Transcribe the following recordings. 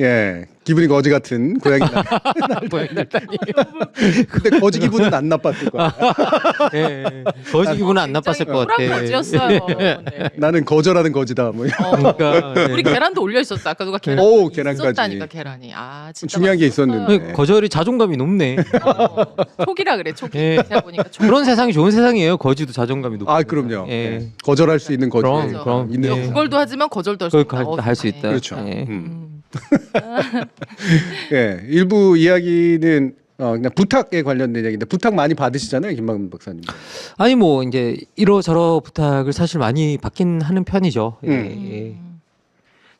예, 기분이 거지 같은 고양이 날. 고양이 날다니. 근데 거지 기분은 안 나빴을 거야. 예, 예. 거지 기분은 안 나빴을 것 같아. 쿨한 거지였어요. 네. 나는 거절하는 거지다. 뭐 어, 그러니까 예. 우리 계란도 올려 있었어. 아까 누가 계란 오, 계란까지. 있었다니까 계란이. 아 진짜 중요한 게 맛있었어요. 있었는데. 거절이 자존감이 높네. 어, 촉이라 그래 촉. 예. 제가 보니까 촉. 그런 세상이 좋은 세상이에요. 거지도 자존감이 높고. 아, 그럼요. 예. 예. 거절할 수 있는 거지. 그럼, 그럼. 있는 예. 세상. 구걸도 하지만 거절도 할 수 그걸 있다. 할수 어, 있다. 그렇죠. 예. 음. 음. 예, 일부 이야기는 어, 그냥 부탁에 관련된 얘기인데 부탁 많이 받으시잖아요, 김만근 박사님. 아니 뭐 이제 이러저러 부탁을 사실 많이 받긴 하는 편이죠. 예, 음. 예.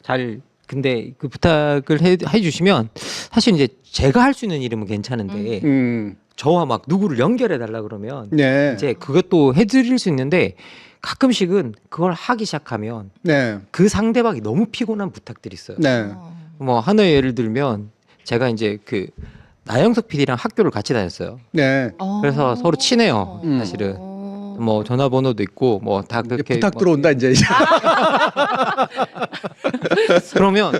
잘 근데 그 부탁을 해, 해주시면 사실 이제 제가 할 수 있는 일이면 괜찮은데 음, 저와 막 누구를 연결해 달라 그러면 네, 이제 그것도 해드릴 수 있는데 가끔씩은 그걸 하기 시작하면 네, 그 상대방이 너무 피곤한 부탁들이 있어요. 네, 어. 뭐 하나의 예를 들면 제가 이제 그 나영석 PD랑 학교를 같이 다녔어요. 네. 어. 그래서 서로 친해요, 음. 사실은. 어. 뭐 전화번호도 있고 뭐 다 그렇게 부탁 뭐- 들어온다 이제. 그러면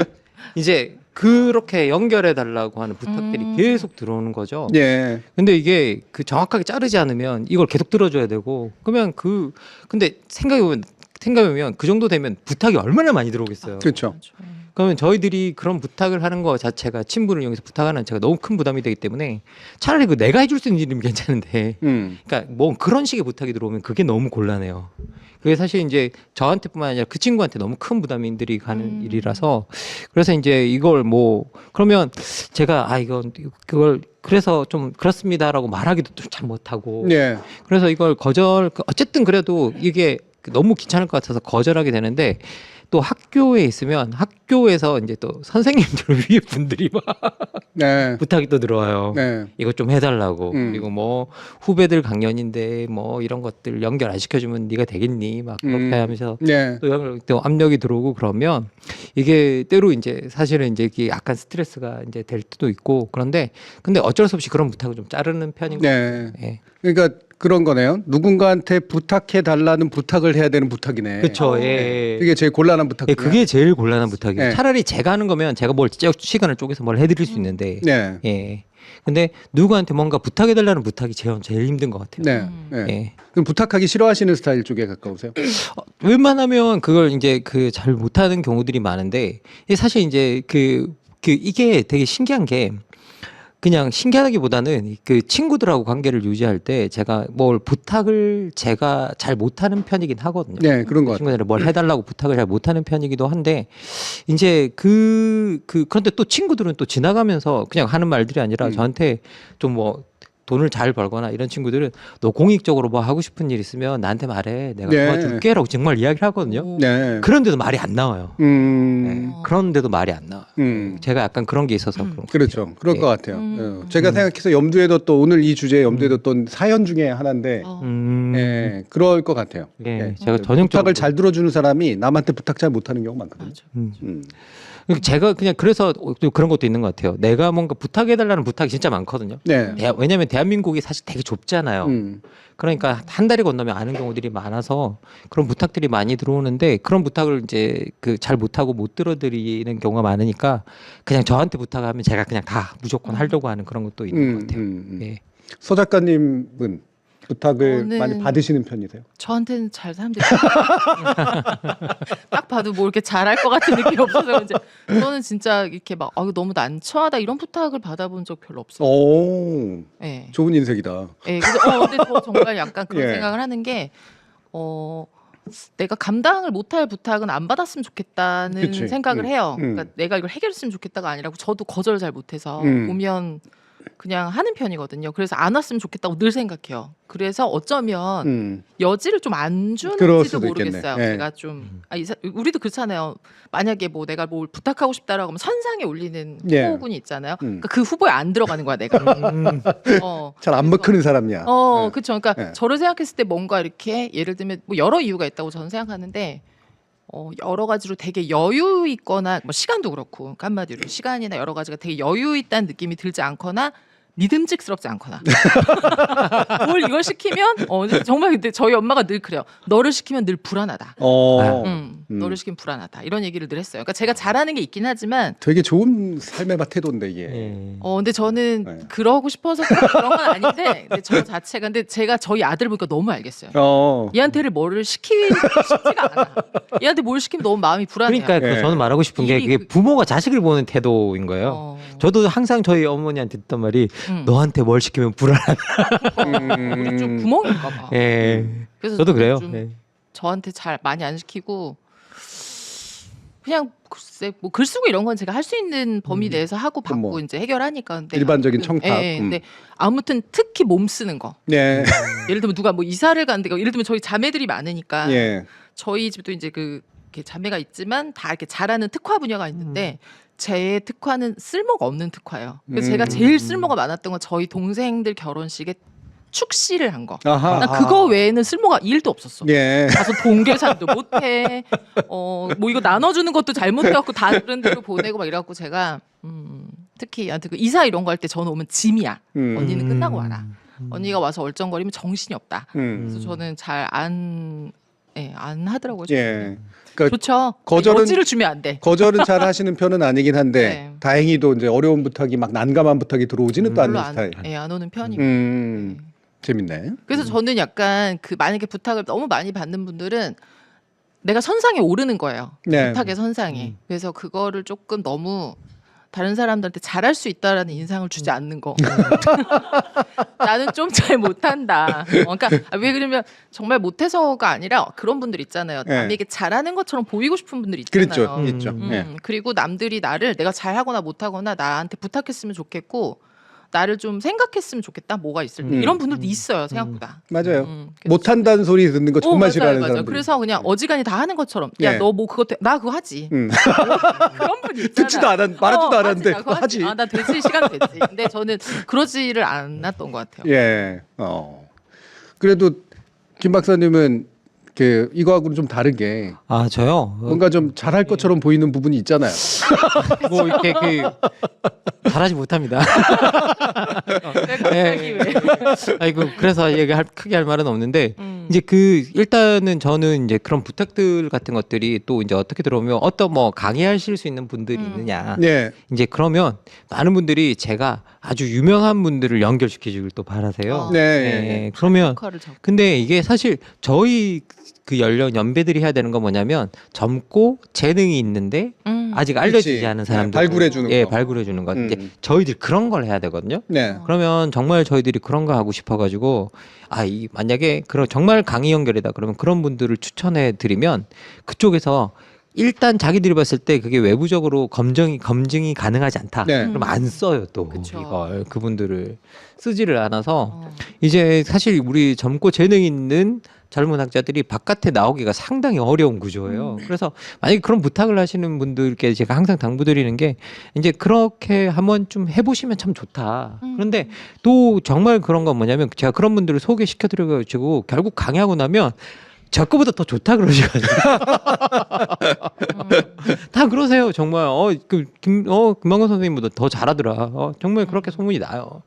이제 그렇게 연결해 달라고 하는 부탁들이 음. 계속 들어오는 거죠. 예, 근데 이게 그 정확하게 자르지 않으면 이걸 계속 들어줘야 되고 그러면 그 근데 생각해 보면 생각해 보면 그 정도 되면 부탁이 얼마나 많이 들어오겠어요. 그렇죠. 그러면 저희들이 그런 부탁을 하는 거 자체가 친분을 이용해서 부탁하는 제가 너무 큰 부담이 되기 때문에 차라리 그 내가 해줄 수 있는 일이면 괜찮은데 음, 그러니까 뭐 그런 식의 부탁이 들어오면 그게 너무 곤란해요. 그게 사실 이제 저한테뿐만 아니라 그 친구한테 너무 큰 부담인들이 가는 음. 일이라서 그래서 이제 이걸 뭐 그러면 제가 아 이건 그걸 그래서 좀 그렇습니다라고 말하기도 좀 잘 못하고 예, 그래서 이걸 거절 어쨌든 그래도 이게 너무 귀찮을 것 같아서 거절하게 되는데 또 학교에 있으면 학교에서 이제 또 선생님들 위에 분들이 막 네, 부탁이 또 들어와요. 네, 이거 좀 해달라고 음. 그리고 뭐 후배들 강연인데 뭐 이런 것들 연결 안 시켜주면 네가 되겠니 막 그렇게 음. 하면서 네, 또, 연- 또 압력이 들어오고 그러면 이게 때로 이제 사실은 이제 이게 약간 스트레스가 이제 될 때도 있고 그런데 근데 어쩔 수 없이 그런 부탁을 좀 자르는 편인 것 네. 예. 그러니까 그런 거네요. 누군가한테 부탁해 달라는 부탁을 해야 되는 부탁이네. 그렇죠. 어. 예. 그게 제일 곤란한 부탁. 예, 그게 제일 곤란한 부탁이에요. 네. 차라리 제가 하는 거면 제가 뭘 찌- 시간을 쪼개서 뭘 해드릴 수 있는데, 네, 예. 근데 누구한테 뭔가 부탁해달라는 부탁이 제일, 제일 힘든 것 같아요. 네, 음. 네. 예. 그럼 부탁하기 싫어하시는 스타일 쪽에 가까우세요? 어, 웬만하면 그걸 이제 그 잘 못하는 경우들이 많은데, 이게 사실 이제 그, 그 이게 되게 신기한 게, 그냥 신기하기보다는 그 친구들하고 관계를 유지할 때 제가 뭘 부탁을 제가 잘 못하는 편이긴 하거든요. 네, 그런 것 같아요. 친구들이 뭘 해달라고 부탁을 잘 못하는 편이기도 한데 이제 그, 그 그런데 또 친구들은 또 지나가면서 그냥 하는 말들이 아니라 음. 저한테 좀뭐 돈을 잘 벌거나 이런 친구들은 너 공익적으로 뭐 하고 싶은 일 있으면 나한테 말해 내가 네. 도와줄게라고 정말 이야기를 하거든요. 오. 네. 그런데도 말이 안 나와요. 음, 네. 그런데도 말이 안 나와요. 음. 제가 약간 그런 게 있어서 음. 그런 거. 그렇죠. 그럴 예. 것 같아요. 음. 어, 제가 생각해서 염두에 뒀던 오늘 이 주제에 염두에 뒀던 사연 중에 하나인데, 어. 음, 예, 그럴 것 같아요. 예, 예. 제가 전형적으로 부탁을 잘 들어주는 사람이 남한테 부탁 잘 못하는 경우가 많거든요. 맞아. 음. 음. 제가 그냥 그래서 또 그런 것도 있는 것 같아요. 내가 뭔가 부탁해달라는 부탁이 진짜 많거든요. 네. 대하- 왜냐하면 대한민국이 사실 되게 좁잖아요. 음. 그러니까 한 달이 건너면 아는 경우들이 많아서 그런 부탁들이 많이 들어오는데 그런 부탁을 이제 그 잘 못하고 못 들어드리는 경우가 많으니까 그냥 저한테 부탁하면 제가 그냥 다 무조건 하려고 하는 그런 것도 있는 음, 것 같아요. 음, 음. 예. 서 작가님은 부탁을 저는- 많이 받으시는 편이세요? 저한테는 잘 사람들이 딱 봐도 뭐 이렇게 잘할 것 같은 느낌이 없어서 이제 저는 진짜 이렇게 막 아, 너무 난처하다 이런 부탁을 받아본 적 별로 없어요. 오, 예. 좋은 인색이다. 예. 그래서 어, 근데 저 정말 약간 그런 예. 생각을 하는 게 어. 내가 감당을 못할 부탁은 안 받았으면 좋겠다는 그치. 생각을 음. 해요. 음. 그러니까 내가 이걸 해결했으면 좋겠다가 아니라고 저도 거절을 잘 못해서 음. 오면 그냥 하는 편이거든요. 그래서 안 왔으면 좋겠다고 늘 생각해요. 그래서 어쩌면 음. 여지를 좀 안 그럴 주는지도 수도 모르겠어요. 예. 제가 좀 아, 이 사- 우리도 그렇잖아요. 만약에 뭐 내가 뭘 부탁하고 싶다라고 하면 선상에 올리는 예. 후보군이 있잖아요. 음. 그러니까 그 후보에 안 들어가는 거야 내가. 음, 어. 잘 안 먹히는 사람이야. 어, 네. 그렇죠. 그러니까 네. 저를 생각했을 때 뭔가 이렇게 예를 들면 뭐 여러 이유가 있다고 저는 생각하는데 어, 여러 가지로 되게 여유 있거나 뭐 시간도 그렇고 그러니까 한마디로 시간이나 여러 가지가 되게 여유 있다는 느낌이 들지 않거나 믿음직스럽지 않거나 뭘 이걸 시키면 어 정말 근데 저희 엄마가 늘 그래요. 너를 시키면 늘 불안하다. 어. 음, 음. 너를 시키면 불안하다. 이런 얘기를 늘 했어요. 그러니까 제가 잘하는 게 있긴 하지만 되게 좋은 삶의 밭 태도인데 이게. 예. 어 근데 저는 네. 그러고 싶어서 그런 건 아닌데 근데 저 자체가 근데 제가 저희 아들 보니까 너무 알겠어요. 어. 얘한테를 뭐를 시키고 싶지가 않아. 얘한테 뭘 시키면 너무 마음이 불안해요. 그러니까 그 예. 저는 말하고 싶은 게 일이 그게 그- 부모가 자식을 보는 태도인 거예요. 어, 저도 항상 저희 어머니한테 듣던 말이 음. 너한테 뭘 시키면 불안하다. 우리 좀 구멍인가 봐. 예. 그래서 저도 그래요. 좀 예. 저한테 잘 많이 안 시키고 그냥 글쎄 뭐 글 쓰고 이런 건 제가 할 수 있는 범위 내에서 하고 그럼 받고 뭐 이제 해결하니까 근데 일반적인 그- 청탁. 예, 예. 음. 근데 아무튼 특히 몸 쓰는 거 네. 예를 들면 누가 뭐 이사를 가는데 예를 들면 저희 자매들이 많으니까 예. 저희 집도 이제 그 이렇게 자매가 있지만 다 이렇게 잘하는 특화 분야가 있는데 제 특화는 쓸모가 없는 특화예요. 그래서 음. 제가 제일 쓸모가 많았던 건 저희 동생들 결혼식에 축시를 한 거. 아하. 난 그거 외에는 쓸모가 일도 없었어. 예. 가서 동계산도 못해. 어, 뭐 이거 나눠주는 것도 잘못해갖고 다 다른 데로 보내고 막 이래갖고 제가 음, 특히 한테 그 이사 이런 거 할 때 저는 오면 짐이야. 음. 언니는 끝나고 와라. 언니가 와서 얼쩡거리면 정신이 없다. 음. 그래서 저는 잘 안, 예, 안 하더라고요. 예. 그러니까 좋죠. 거절은- 여지를 주면 안 돼. 거절은 잘 하시는 편은 아니긴 한데 네. 다행히도 이제 어려운 부탁이 막 난감한 부탁이 들어오지는 또 별로 않는 안, 스타일. 예, 안 오는 편이고. 음. 네. 재밌네. 그래서 저는 약간 그 만약에 부탁을 너무 많이 받는 분들은 내가 선상에 오르는 거예요. 네. 부탁의 선상에. 음. 그래서 그거를 조금 너무 다른 사람들한테 잘할 수 있다라는 인상을 주지 음. 않는 거. 나는 좀 잘 못한다. 어, 그러니까 왜 그러면 정말 못해서가 아니라 그런 분들 있잖아요. 네. 남에게 잘하는 것처럼 보이고 싶은 분들 있잖아요. 그렇죠. 음. 있죠. 음, 예. 그리고 남들이 나를 내가 잘하거나 못하거나 나한테 부탁했으면 좋겠고 나를 좀 생각했으면 좋겠다. 뭐가 있을 때 음. 이런 분들도 있어요. 생각보다. 맞아요. 음, 그래서 못한다는 소리 듣는 거 어, 정말 맞아요, 싫어하는. 사람들. 그래서 그냥 어지간히 다 하는 것처럼 야 네. 너뭐 그거 돼? 나 그거 하지. 음. 그런 분 있잖아. 듣지도 않았, 말하지도 어, 않았는데 하지, 나 그거 그거 하지. 아, 나 되지 시간 되지. 근데 저는 그러지를 않았던 것 같아요. 예. 어. 그래도 김 박사님은 그 이거하고는 좀 다르게 아 저요. 어, 뭔가 좀 잘할 것처럼 보이는 부분이 있잖아요. 뭐 이렇게 그 잘하지 못합니다. 왜 갑자기 예. 왜? 아이고 그래서 얘기할 크게 할 말은 없는데 음. 이제 그 일단은 저는 이제 그런 부탁들 같은 것들이 또 이제 어떻게 들어오면 어떤 뭐 강의하실 수 있는 분들이 음. 있느냐 예. 이제 그러면 많은 분들이 제가 아주 유명한 분들을 연결시켜 주길 또 바라세요. 어. 네. 예, 그러면 역할을 잡고. 근데 이게 사실 저희 그 연령 연배들이 해야 되는 건 뭐냐면 젊고 재능이 있는데 음. 아직 알려지지 그치. 않은 네, 사람들 발굴해 주는 예, 거. 발굴해 주는 거. 음. 이제 저희들 그런 걸 해야 되거든요. 네. 그러면 정말 저희들이 그런 거 하고 싶어 가지고 아, 이 만약에 그런 정말 강의 연결이다 그러면 그런 분들을 추천해 드리면 그쪽에서 일단 자기들이 봤을 때 그게 외부적으로 검증이 검증이 가능하지 않다. 네. 그럼 안 써요 또 그쵸. 이걸 그분들을 쓰지를 않아서 어. 이제 사실 우리 젊고 재능 있는 젊은 학자들이 바깥에 나오기가 상당히 어려운 구조예요. 음. 그래서 만약에 그런 부탁을 하시는 분들께 제가 항상 당부드리는 게 이제 그렇게 한번 좀 해보시면 참 좋다. 음. 그런데 또 정말 그런 건 뭐냐면 제가 그런 분들을 소개시켜 드려가지고 결국 강의하고 나면 저 거보다 더 좋다 그러시거든요. 음. 다 그러세요 정말 어 그 김어 김만건 선생님보다 더 잘하더라 어 정말 그렇게 소문이 나요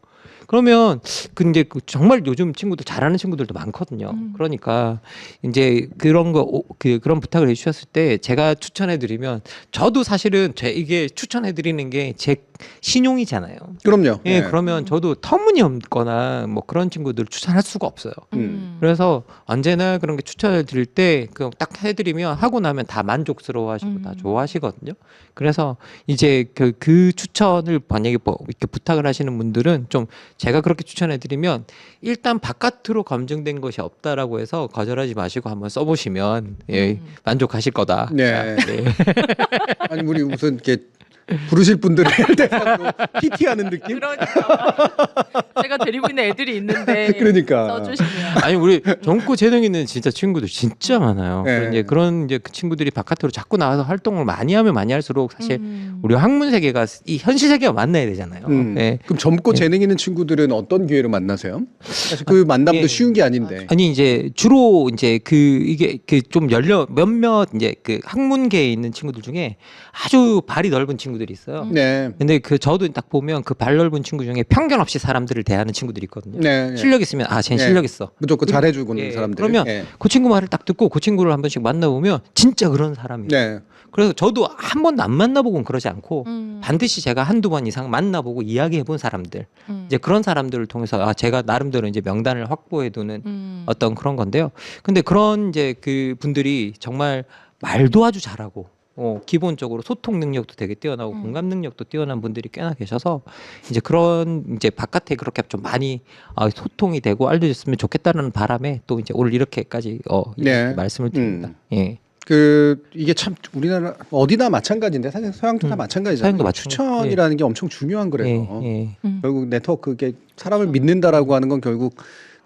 그러면 그 이제 그 정말 요즘 친구들 잘하는 친구들도 많거든요 음. 그러니까 이제 그런 거그 그런 부탁을 해주셨을 때 제가 추천해 드리면 저도 사실은 제 이게 추천해 드리는 게 제 신용이잖아요 그럼요. 예 예. 그러면 저도 터무니없거나 뭐 그런 친구들 추천할 수가 없어요 음. 그래서 언제나 그런 게 추천을 드릴 때그딱 해드리면 하고 나면 다 만족스러워하시고 다 음. 좋아하시거든요. 그래서 이제 그, 그 추천을 만약에 뭐 이렇게 부탁을 하시는 분들은 좀 제가 그렇게 추천해드리면 일단 바깥으로 검증된 것이 없다라고 해서 거절하지 마시고 한번 써보시면 예 음. 만족하실 거다. 네. 네. 아니 우리 무슨 이렇게 부르실 분들을 대상으로 PT하는 느낌? 그러니까 제가 데리고 있는 애들이 있는데 그러니까. 써주시면 아니 우리 젊고 재능 있는 진짜 친구들 진짜 많아요. 네. 그런 이제 그런 이제 그 친구들이 바깥으로 자꾸 나와서 활동을 많이 하면 많이 할수록 사실 음. 우리 학문 세계가 이 현실 세계와 만나야 되잖아요. 음. 네. 그럼 젊고 네. 재능 있는 친구들은 어떤 기회로 만나세요? 사실 그 만남도 예. 쉬운 게 아닌데. 아니 이제 주로 이제 그 이게 그 좀 열려 몇몇 이제 그 학문계에 있는 친구들 중에 아주 발이 넓은 친구 들 친구들이 있어요. 음. 네. 근데 그 저도 딱 보면 그 발 넓은 친구 중에 편견 없이 사람들을 대하는 친구들이 있거든요. 네. 네. 실력 있으면 아, 쟤는 네. 실력 있어. 무조건 잘해주고는 예, 사람들. 그러면 예. 그 친구 말을 딱 듣고 그 친구를 한 번씩 만나보면 진짜 그런 사람이에요. 네. 그래서 저도 한 번도 안 만나보고는 그러지 않고 음. 반드시 제가 한두 번 이상 만나보고 이야기해본 사람들 음. 이제 그런 사람들을 통해서 아 제가 나름대로 이제 명단을 확보해두는 음. 어떤 그런 건데요. 근데 그런 이제 그 분들이 정말 말도 아주 잘하고 어, 기본적으로 소통 능력도 되게 뛰어나고 음. 공감 능력도 뛰어난 분들이 꽤나 계셔서 이제 그런 이제 바깥에 그렇게 좀 많이 아, 소통이 되고 알려졌으면 좋겠다는 바람에 또 이제 오늘 이렇게까지 어, 이렇게 네. 말씀을 드립니다. 음. 예. 그 이게 참 우리나라 어디나 마찬가지인데 사실 서양도 다 음. 마찬가지잖아요. 서양도 마찬가지. 추천이라는 게 엄청 중요한 거래요. 예, 예. 음. 결국 네트워크 게 사람을 믿는다라고 하는 건 결국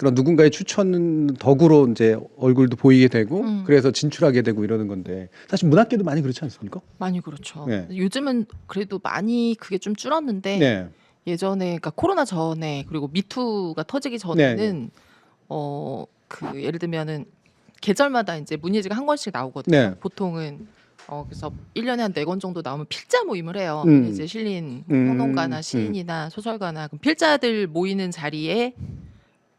그런 누군가의 추천 덕으로 이제 얼굴도 보이게 되고 음. 그래서 진출하게 되고 이러는 건데 사실 문학계도 많이 그렇지 않습니까? 많이 그렇죠. 네. 요즘은 그래도 많이 그게 좀 줄었는데 네. 예전에 그러니까 코로나 전에 그리고 미투가 터지기 전에는 어 그 예를 들면은 계절마다 이제 문예지가 한 권씩 나오거든요. 네. 보통은 어 그래서 1년에 한 네 권 정도 나오면 필자 모임을 해요. 음. 이제 실린 음, 평론가나 음. 시인이나 소설가나 그럼 필자들 모이는 자리에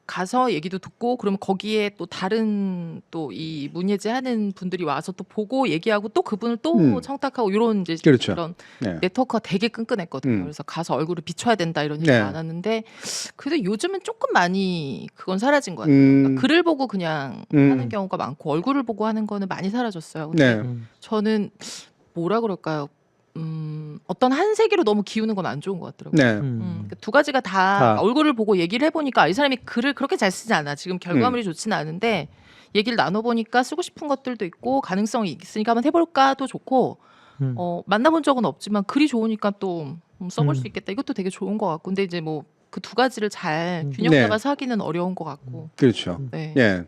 가서 얘기도 듣고 그러면 거기에 또 다른 또 이 문예제 하는 분들이 와서 또 보고 얘기하고 또 그분을 또 음. 청탁하고 이런 이제 그렇죠. 이런 네. 네트워크가 되게 끈끈했거든요. 음. 그래서 가서 얼굴을 비춰야 된다 이런 얘기 네. 많았는데 그래도 요즘은 조금 많이 그건 사라진 것 같아요. 음. 그러니까 글을 보고 그냥 음. 하는 경우가 많고 얼굴을 보고 하는 거는 많이 사라졌어요. 근데 네. 음. 저는 뭐라 그럴까요? 음, 어떤 한 세계로 너무 기우는 건 안 좋은 것 같더라고요. 네. 음, 음. 그러니까 두 가지가 다, 다. 얼굴을 보고 얘기를 해보니까 이 사람이 글을 그렇게 잘 쓰지 않아. 지금 결과물이 음. 좋지는 않은데 얘기를 나눠보니까 쓰고 싶은 것들도 있고 가능성이 있으니까 한번 해볼까도 좋고 음. 어, 만나본 적은 없지만 글이 좋으니까 또 음, 써볼 음. 수 있겠다. 이것도 되게 좋은 것 같고 근데 이제 뭐 그 두 가지를 잘 음. 균형 네. 잡아서 하기는 어려운 것 같고 그렇죠. 네. 예.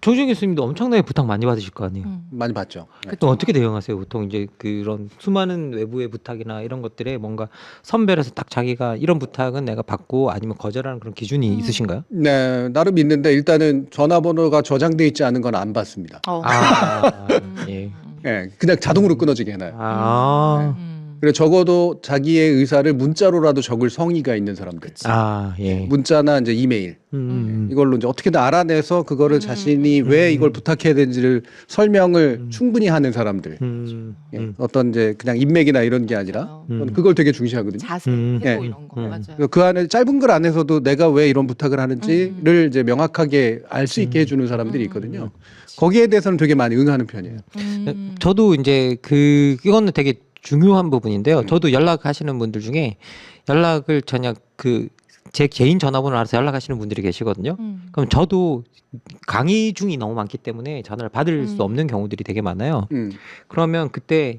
조정 교수님도 엄청나게 부탁 많이 받으실 거 아니에요. 음. 많이 봤죠. 예. 그쵸. 또 어떻게 대응하세요? 보통 이제 그런 수많은 외부의 부탁이나 이런 것들에 뭔가 선별해서 딱 자기가 이런 부탁은 내가 받고 아니면 거절하는 그런 기준이 음. 있으신가요? 네, 나름 있는데 일단은 전화번호가 저장돼 있지 않은 건 안 받습니다. 어. 아, 음. 예. 예, 그냥 자동으로 끊어지게 해놔요. 아, 음. 그리고 적어도 자기의 의사를 문자로라도 적을 성의가 있는 사람들. 그치. 아, 예. 문자나 이제 이메일 음, 이걸로 이제 어떻게든 알아내서 그거를 음. 자신이 왜 이걸 음. 부탁해야 되는지를 설명을 음. 충분히 하는 사람들. 음, 예, 음, 어떤 이제 그냥 인맥이나 이런 게 아니라. 음. 저는 그걸 되게 중시하거든요. 자세, 음. 태도 예. 이런 거 음. 맞아요. 그그 안에 짧은 글 안에서도 내가 왜 이런 부탁을 하는지를 이제 명확하게 알 수 있게 음. 해주는 사람들이 음. 있거든요. 거기에 대해서는 되게 많이 응하는 편이에요. 음. 저도 이제 그 이거는 되게 중요한 부분인데요. 음. 저도 연락하시는 분들 중에 연락을 전혀 그 제 개인 전화번호 알아서 연락하시는 분들이 계시거든요. 음. 그럼 저도 강의 중이 너무 많기 때문에 전화를 받을 음. 수 없는 경우들이 되게 많아요. 음. 그러면 그때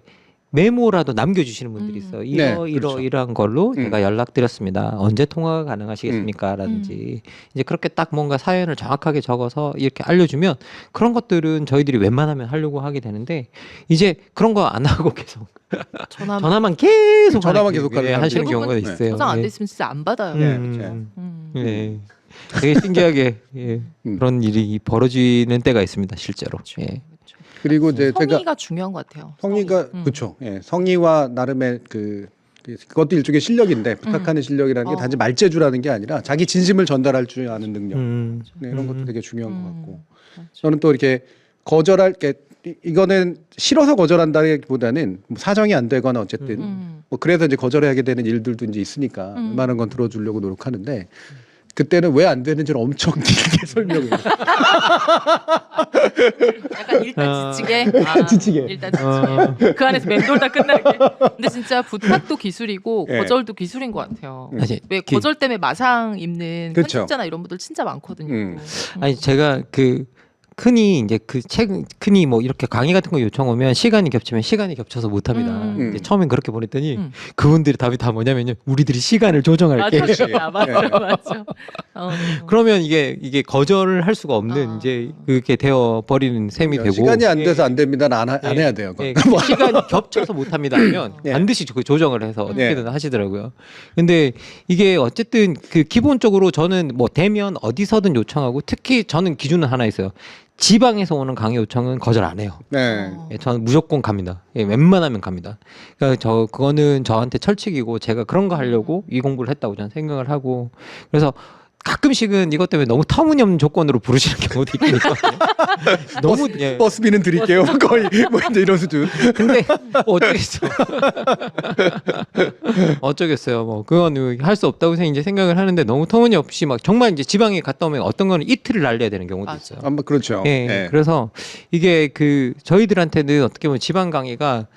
메모라도 남겨주시는 분들이 음. 있어요. 네, 이러 이러 그렇죠. 이러한 걸로 음. 제가 연락드렸습니다. 언제 통화가 가능하시겠습니까?라든지 이제 그렇게 딱 뭔가 사연을 정확하게 적어서 이렇게 알려주면 그런 것들은 저희들이 웬만하면 하려고 하게 되는데 이제 그런 거 안 하고 계속 전화 전화만 계속 전화만 하는 계속 게- 예, 하는 하시는 대부분 경우가 네. 있어요. 저장 안 예. 돼 있으면 진짜 안 받아요. 네, 음, 그렇죠. 음. 네. 되게 신기하게 예, 음. 그런 일이 벌어지는 때가 있습니다, 실제로. 그렇죠. 예. 그리고 이제 제가 성의가 중요한 것 같아요. 성의가 음. 그렇죠. 예, 성의와 나름의 그 그- 그것도 일종의 실력인데 부탁하는 실력이라는 게 어. 단지 말재주라는 게 아니라 자기 진심을 전달할 줄 아는 능력 음. 네, 이런 것도 음. 되게 중요한 것 음. 같고 맞죠. 저는 또 이렇게 거절할 게 이- 이거는 싫어서 거절한다기보다는 뭐 사정이 안 되거나 어쨌든 음. 뭐 그래서 이제 거절하게 되는 일들도 이제 있으니까 음. 웬만한 건 들어주려고 노력하는데 그때는 왜 안 되는지를 엄청 길게 설명을 해요. 약간 일단 아. 지치게. 아, 지치게. 일단 지치게. 어. 그 안에서 맴돌다 끝나게. 근데 진짜 부탁도 기술이고 예. 거절도 기술인 것 같아요. 음. 아니, 왜 그- 거절 때문에 마상 입는 그쵸. 편집자나 이런 분들 진짜 많거든요. 음. 아니 제가 그 흔히 이제 그책 흔히 뭐 이렇게 강의 같은 거 요청 오면 시간이 겹치면 시간이 겹쳐서 못 합니다. 음. 이제 처음엔 그렇게 보냈더니 음. 그분들이 답이 다 뭐냐면요. 우리들이 시간을 조정할게. 맞아, 맞아, 예. 맞아. 어. 그러면 이게 이게 거절을 할 수가 없는 아. 이제 그렇게 되어 버리는 셈이 되고 시간이 안 예, 돼서 안 됩니다. 안, 하- 안 예. 해야 돼요. 예, 그 시간이 겹쳐서 못 합니다 하면 예. 반드시 그 조정을 해서 어떻게든 예. 하시더라고요. 근데 이게 어쨌든 그 기본적으로 저는 뭐 대면 어디서든 요청하고 특히 저는 기준은 하나 있어요. 지방에서 오는 강의 요청은 거절 안 해요. 네. 어. 예, 저는 무조건 갑니다. 예, 웬만하면 갑니다. 그러니까 저 그거는 저한테 철칙이고 제가 그런 거 하려고 이 공부를 했다고 저는 생각을 하고 그래서 가끔씩은 이것 때문에 너무 터무니없는 조건으로 부르시는 경우도 있거든요. 너무 예. 버스비는 드릴게요. 거의 뭐 이제 이런 수준. 근데 어쩌겠어. 어쩌겠어요. 뭐 그건 할 수 없다고 이제 생각을 하는데 너무 터무니없이 막 정말 이제 지방에 갔다 오면 어떤 거는 이틀을 날려야 되는 경우도. 있어요. 아마 그렇죠. 예, 예. 그래서 이게 그 저희들한테는 어떻게 보면 지방 강의가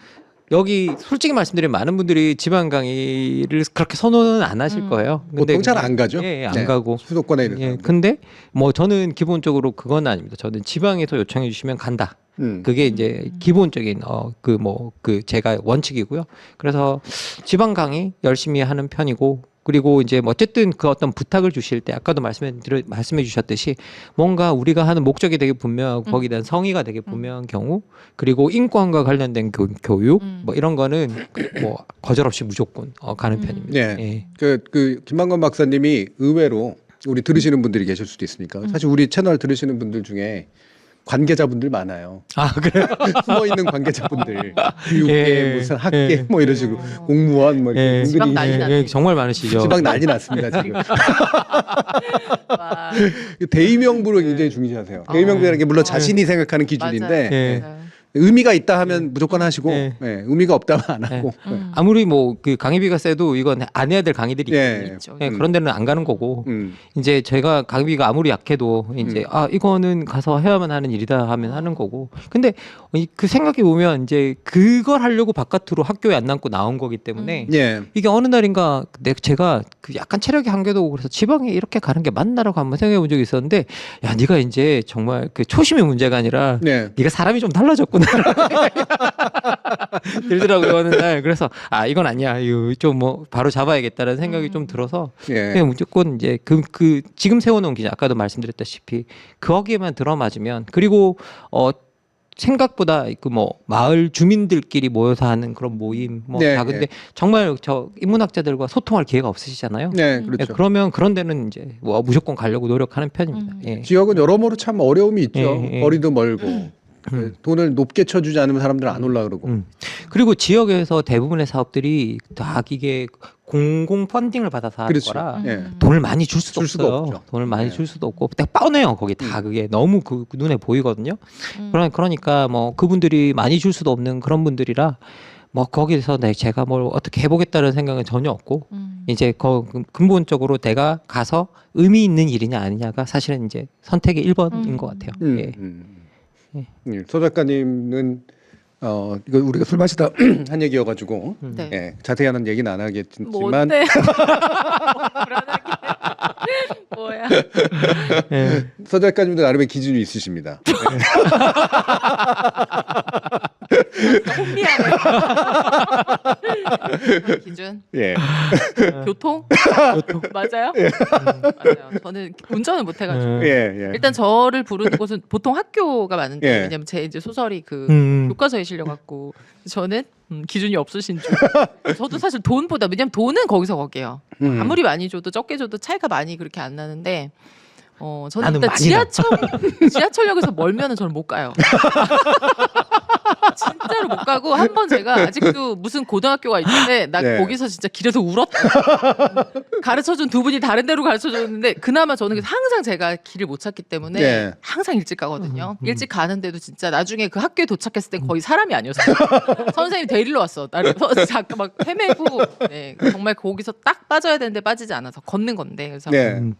여기 솔직히 말씀드리면 많은 분들이 지방 강의를 그렇게 선호는 안 하실 음. 거예요. 보통 잘안 가죠. 예, 예, 안 네. 가고. 수도권에 있는 예, 사람들. 근데 뭐 저는 기본적으로 그건 아닙니다. 저는 지방에서 요청해 주시면 간다. 음. 그게 이제 기본적인 어 그 뭐 그 제가 원칙이고요. 그래서 지방 강의 열심히 하는 편이고 그리고 이제 뭐 어쨌든 그 어떤 부탁을 주실 때 아까도 말씀해 드려- 말씀해 주셨듯이 뭔가 우리가 하는 목적이 되게 분명하고 음. 거기에 대한 성의가 되게 분명한 경우 그리고 인권과 관련된 교, 교육 음. 뭐 이런 거는 뭐 거절 없이 무조건 어, 가는 음. 편입니다. 예. 예. 그, 그 김만건 박사님이 의외로 우리 들으시는 분들이 계실 수도 있으니까 음. 사실 우리 채널 들으시는 분들 중에 관계자분들 많아요. 아 그래요? 숨어 있는 관계자분들, 교육계 예, 무슨 학계 예. 뭐 이런 식으로 어. 공무원 뭐 예. 이렇게 지방 은근히 난리 예, 났네. 예, 정말 많으시죠. 지방 난리 났습니다 지금. 와. 그 대의명부를 굉장히 중시하세요. 아. 대의명부라는 게 물론 아. 자신이 생각하는 기준인데 맞아요. 예. 맞아요. 의미가 있다 하면 무조건 하시고 예. 예, 의미가 없다면 안 하고. 음. 아무리 뭐 그 강의비가 세도 이건 안 해야 될 강의들이 예. 있죠. 예, 그런 데는 안 가는 거고 음. 이제 제가 강의비가 아무리 약해도 이제 음. 아 이거는 가서 해야만 하는 일이다 하면 하는 거고 근데 이- 그 생각해 보면 이제 그걸 하려고 바깥으로 학교에 안 남고 나온 거기 때문에 음. 예. 이게 어느 날인가 내 제가 그 약간 체력이 한계도 오고 그래서 지방에 이렇게 가는 게 맞나라고 한번 생각해 본 적이 있었는데 야 네가 이제 정말 그 초심의 문제가 아니라 예. 네가 사람이 좀 달라졌구나 들더라고요 어느 날 그래서 아 이건 아니야 좀 뭐 바로 잡아야겠다는 생각이 음. 좀 들어서 예. 그냥 무조건 이제 그, 그 지금 세워놓은 기준 아까도 말씀드렸다시피 거기에만 들어맞으면 그리고 어 생각보다 그 뭐 마을 주민들끼리 모여서 하는 그런 모임 뭐 네, 작은데 네. 정말 저 인문학자들과 소통할 기회가 없으시잖아요. 네, 음. 예, 그렇죠. 그러면 그런 데는 이제 뭐 무조건 가려고 노력하는 편입니다. 음. 예. 지역은 여러모로 참 어려움이 있죠. 예, 예. 거리도 멀고 음. 그 돈을 높게 쳐주지 않으면 사람들 안 올라 그러고. 음. 그리고 지역에서 대부분의 사업들이 다 이게 공공 펀딩을 받아서 하는 그렇죠. 거라 예. 음. 돈을 많이 줄 수도 줄 수가 없어요. 없죠. 돈을 많이 네. 줄 수도 없고 딱 뻔해요. 거기 다 음. 그게 너무 그 눈에 보이거든요. 음. 그러- 그러니까 뭐 그분들이 많이 줄 수도 없는 그런 분들이라 뭐 거기서 내 제가 뭘 어떻게 해보겠다는 생각은 전혀 없고 음. 이제 거 근본적으로 내가 가서 의미 있는 일이냐 아니냐가 사실은 이제 선택의 1번인 음. 것 같아요. 음, 예. 음. 예. 음, 소 작가님은 어 이거 우리가 술 마시다 한 얘기여가지고 음. 네. 예, 자세히는 얘기는 안뭐 하겠지만 어때? 불안하게. 뭐야? 예. 서 작가님도 나름의 기준이 있으십니다. 혼미하네. 기준 예, 교통 맞아요? 맞아요. 저는 운전을 못 해가지고 예, 예. 일단 저를 부르는 곳은 보통 학교가 많은데 예. 왜냐면 제 이제 소설이 그 음. 교과서에 실려갖고 저는 음, 기준이 없으신 줄. 저도 사실 돈보다 왜냐면 돈은 거기서 거기에요. 음. 아무리 많이 줘도 적게 줘도 차이가 많이 그렇게 안 나는데 어 저는 나는 일단 많이. 지하철 지하철역에서 멀면은 저는 못 가요. 못 가고 한 번 제가 아직도 무슨 고등학교가 있는데 나 네. 거기서 진짜 길에서 울었다. 가르쳐준 두 분이 다른 데로 가르쳐줬는데 그나마 저는 항상 제가 길을 못 찾기 때문에 네. 항상 일찍 가거든요. 음, 음. 일찍 가는데도 진짜 나중에 그 학교에 도착했을 땐 거의 사람이 아니었어요. 선생님이 데리러 왔어. 나를 그래서 잠깐 막 헤매고 네, 정말 거기서 딱 빠져야 되는데 빠지지 않아서 걷는 건데 그래서 네. 음.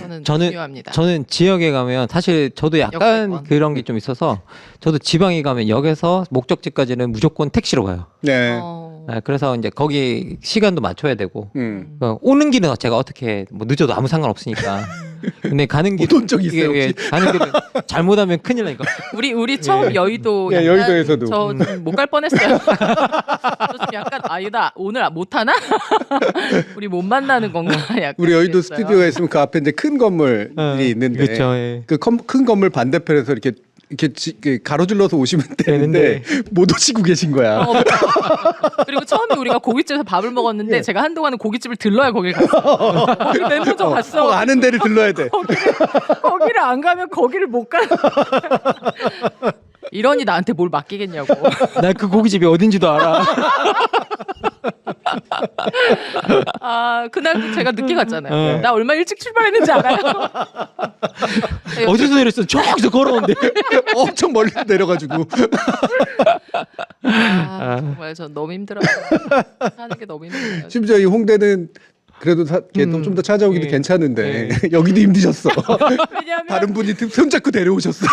저는 저는- 중요합니다. 저는 지역에 가면 사실 저도 약간. 그런 게 좀 있어서 저도 지방에 가면 역에서 목적지 까지는 무조건 택시로 가요. 네. 어, 아, 그래서 이제 거기 시간도 맞춰야 되고 음. 어, 오는 길은 제가 어떻게 뭐 늦어도 아무 상관 없으니까. 근데 가는 길 오돈 적 있어요, 이게, 예, 가는 길은 잘못하면 큰일 나니까. 우리 우리 처음 여의도 예, 약간 여의도에서도. 저 못 갈 뻔했어요. 저좀 약간 아니다 오늘 못 하나? 우리 못 만나는 건가? 약간 우리 여의도 그랬어요. 스튜디오에 있으면 그 앞에 이제 큰 건물이 어, 있는데 그렇죠. 예. 그 큰 건물 반대편에서 이렇게 이렇게 지, 이렇게 가로질러서 오시면 되는데 되는데. 못 오시고 계신 거야. 어, 그리고 처음에 우리가 고깃집에서 밥을 먹었는데 예. 제가 한동안은 고깃집을 들러야 거길 갔어. 멤버저 꼭 갔어. 아는 데를 들러야 돼. 거기를, 거기를 안 가면 거기를 못 가. 이러니 나한테 뭘 맡기겠냐고. 나 그 고깃집이 어딘지도 알아. 아 그날 제가 늦게 갔잖아요. 네. 나 얼마 일찍 출발했는지 알아요? 어디서 내렸어? 저기서 걸어온대. 엄청 멀리 내려가지고. 아, 정말 전 너무 힘들어요. 사는 게 너무 힘들어요. 심지어 이 홍대는 그래도 음. 좀더 찾아오기도 예. 괜찮은데 여기도 힘드셨어. 왜냐하면 다른 분이 손잡고 데려오셨어.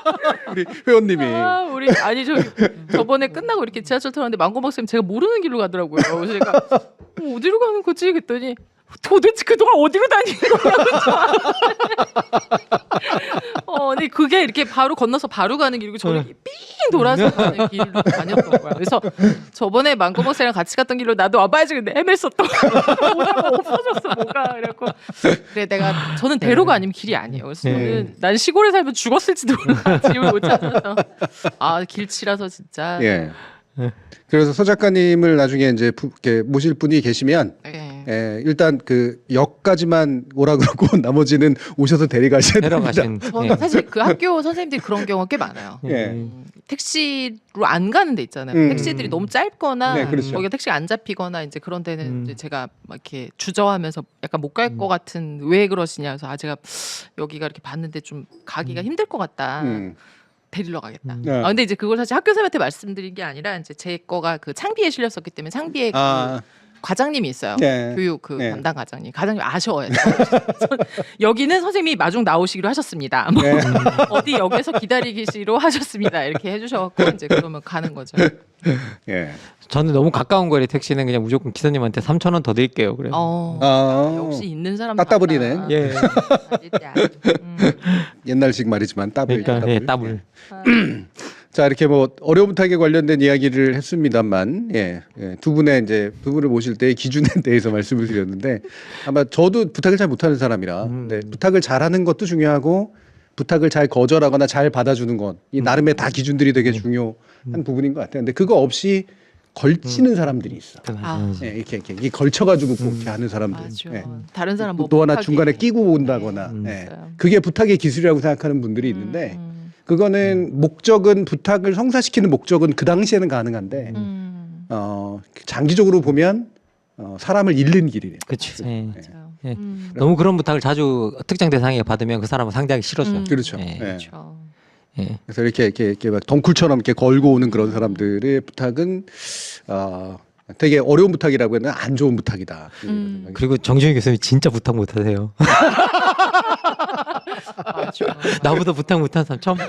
우리 회원님이. 아, 우리 아니 저기 저번에 끝나고 이렇게 지하철 타는데 망고 박사님 제가 모르는 길로 가더라고요. 그래서 제가 어, 어디로 가는 거지? 그랬더니 도대체 그동안 어디로 다니는 거야? 어, 근데 그게 이렇게 바로 건너서 바로 가는 길이고 저는 삥 돌아서 가는 길로 다녔던 거야. 그래서 저번에 망고 박사랑 같이 갔던 길로 나도 와봐야지 근데 헤맸었던 거야. 오다가 없어졌어 뭐가 그래갖고 그래 내가 저는 대로가 아니면 길이 아니에요. 그래서 네. 저는 난 시골에 살면 죽었을지도 몰라 집을 못 찾아서 아 길치라서 진짜 예. 그래서 서 작가님을 나중에 이제 부, 이렇게 모실 분이 계시면 네. 예, 일단 그 역까지만 오라 그러고 나머지는 오셔서 데려가셔야 됩니다. 내려가신. 저는 사실 그 학교 선생님들이 그런 경우가 꽤 많아요. 예. 음, 택시로 안 가는 데 있잖아요. 음. 택시들이 너무 짧거나 네, 그렇죠. 거기가 택시가 안 잡히거나 이제 그런 데는 음. 이제 제가 막 이렇게 주저하면서 약간 못 갈것 음. 같은 왜 그러시냐 그래서 아 제가 여기가 이렇게 봤는데 좀 가기가 힘들 것 같다. 음. 데리러 가겠다. 네. 아 근데 이제 그걸 사실 학교 선생님한테 말씀드린 게 아니라 이제 제 거가 그 창비에 실렸었기 때문에 창비에 그 아, 과장님이 있어요. 네. 교육 그 네. 담당 과장님. 과장님 아셔요. 여기는 선생님이 마중 나오시기로 하셨습니다. 뭐 네. 어디 역에서 기다리기시로 하셨습니다. 이렇게 해주셔갖고 이제 그러면 가는 거죠. 예. 저는 너무 가까운 거리 택시는 그냥 무조건 기사님한테 3천 원 더 드릴게요. 그래요. 어, 아, 역시 있는 사람 따따블이네. 같다. 예. 음. 옛날식 말이지만 따블. 그러니까 예, 따블. 자 이렇게 뭐 어려운 부탁에 관련된 이야기를 했습니다만 예, 예, 두 분의 이제 두 분을 모실 때의 기준에 대해서 말씀을 드렸는데 아마 저도 부탁을 잘 못하는 사람이라 음. 네, 부탁을 잘하는 것도 중요하고 부탁을 잘 거절하거나 잘 받아주는 것 이 나름의 다 기준들이 되게 중요한 부분인 것 같아요. 근데 그거 없이 걸치는 사람들이 있어. 아. 예, 이렇게 이렇게 이게 걸쳐가지고 꼭 이렇게 하는 사람들. 맞아. 예. 다른 사람 뭐또 하나 중간에 끼고 온다거나 음. 예. 그게 부탁의 기술이라고 생각하는 분들이 있는데 음, 그거는 목적은 부탁을 성사시키는 목적은 그 당시에는 가능한데 음, 어, 장기적으로 보면 어, 사람을 잃는 길이래요. 그렇죠. 예. 맞아요. 예. 음, 너무 그런 부탁을 자주 특정 대상에게 받으면 그 사람은 상대하기 싫어져요. 음. 그렇죠. 예. 예. 그렇죠. 예. 그래서 이렇게 이렇게, 이렇게 막 덩쿨처럼 이렇게 걸고 오는 그런 사람들의 부탁은 어, 되게 어려운 부탁이라고 해는 안 좋은 부탁이다. 음. 그리고 정준희 교수님 진짜 부탁 못하세요. 맞아. 나보다 부탁 못한 사람 처음.